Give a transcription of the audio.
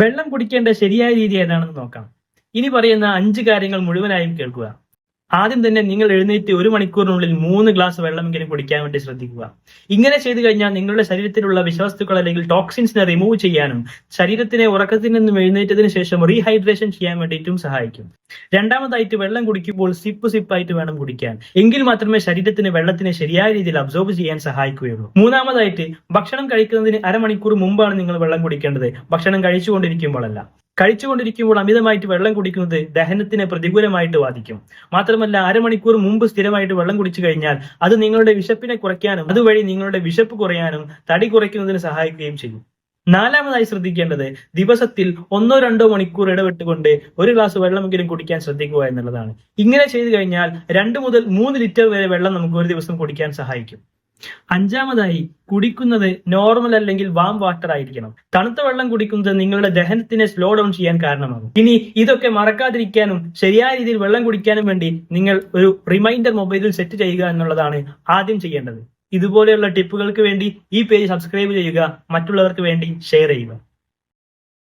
വെള്ളം കുടിക്കേണ്ട ശരിയായ രീതി ഏതാണെന്ന് നോക്കാം. ഇനി പറയുന്ന അഞ്ച് കാര്യങ്ങൾ മുഴുവനായും കേൾക്കുക. ആദ്യം തന്നെ നിങ്ങൾ എഴുന്നേറ്റ് ഒരു മണിക്കൂറിനുള്ളിൽ മൂന്ന് ഗ്ലാസ് വെള്ളമെങ്കിലും കുടിക്കാൻ വേണ്ടി ശ്രദ്ധിക്കുക. ഇങ്ങനെ ചെയ്തു കഴിഞ്ഞാൽ നിങ്ങളുടെ ശരീരത്തിലുള്ള വിഷവസ്തുക്കൾ അല്ലെങ്കിൽ ടോക്സിൻസിനെ റിമൂവ് ചെയ്യാനും ശരീരത്തിനെ ഉറക്കത്തിൽ നിന്നും എഴുന്നേറ്റതിന് ശേഷം റീഹൈഡ്രേഷൻ ചെയ്യാൻ വേണ്ടിയിട്ടും സഹായിക്കും. രണ്ടാമതായിട്ട് വെള്ളം കുടിക്കുമ്പോൾ സിപ്പ് സിപ്പായിട്ട് വേണം കുടിക്കാൻ. എങ്കിൽ മാത്രമേ ശരീരത്തിന് വെള്ളത്തിനെ ശരിയായ രീതിയിൽ അബ്സോർബ് ചെയ്യാൻ സഹായിക്കുകയുള്ളൂ. മൂന്നാമതായിട്ട് ഭക്ഷണം കഴിക്കുന്നതിന് അരമണിക്കൂർ മുമ്പാണ് നിങ്ങൾ വെള്ളം കുടിക്കേണ്ടത്. ഭക്ഷണം കഴിച്ചുകൊണ്ടിരിക്കുമ്പോഴല്ല. കഴിച്ചുകൊണ്ടിരിക്കുമ്പോൾ അമിതമായിട്ട് വെള്ളം കുടിക്കുന്നത് ദഹനത്തിന് പ്രതികൂലമായിട്ട് ബാധിക്കും. മാത്രമല്ല അരമണിക്കൂർ മുമ്പ് സ്ഥിരമായിട്ട് വെള്ളം കുടിച്ചു കഴിഞ്ഞാൽ അത് നിങ്ങളുടെ വിശപ്പിനെ കുറയ്ക്കാനും അതുവഴി നിങ്ങളുടെ വിശപ്പ് കുറയാനും തടി കുറയ്ക്കുന്നതിന് സഹായിക്കുകയും ചെയ്യും. നാലാമതായി ശ്രദ്ധിക്കേണ്ടത് ദിവസത്തിൽ ഒന്നോ രണ്ടോ മണിക്കൂർ ഇടവിട്ടുകൊണ്ട് ഒരു ഗ്ലാസ് വെള്ളമെങ്കിലും കുടിക്കാൻ ശ്രദ്ധിക്കുക എന്നുള്ളതാണ്. ഇങ്ങനെ ചെയ്തു കഴിഞ്ഞാൽ രണ്ടു മുതൽ മൂന്ന് ലിറ്റർ വരെ വെള്ളം നമുക്ക് ഒരു ദിവസം കുടിക്കാൻ സഹായിക്കും. അഞ്ചാമതായി കുടിക്കുന്നത് നോർമൽ അല്ലെങ്കിൽ വാം വാട്ടർ ആയിരിക്കണം. തണുത്ത വെള്ളം കുടിക്കുന്നത് നിങ്ങളുടെ ദഹനത്തിനെ സ്ലോ ഡൗൺ ചെയ്യാൻ കാരണമാകും. ഇനി ഇതൊക്കെ മറക്കാതിരിക്കാനും ശരിയായ രീതിയിൽ വെള്ളം കുടിക്കാനും വേണ്ടി നിങ്ങൾ ഒരു റിമൈൻഡർ മൊബൈലിൽ സെറ്റ് ചെയ്യുക എന്നുള്ളതാണ് ആദ്യം ചെയ്യേണ്ടത്. ഇതുപോലെയുള്ള ടിപ്പുകൾക്ക് വേണ്ടി ഈ പേജ് സബ്സ്ക്രൈബ് ചെയ്യുക. മറ്റുള്ളവർക്ക് വേണ്ടി ഷെയർ ചെയ്യുക.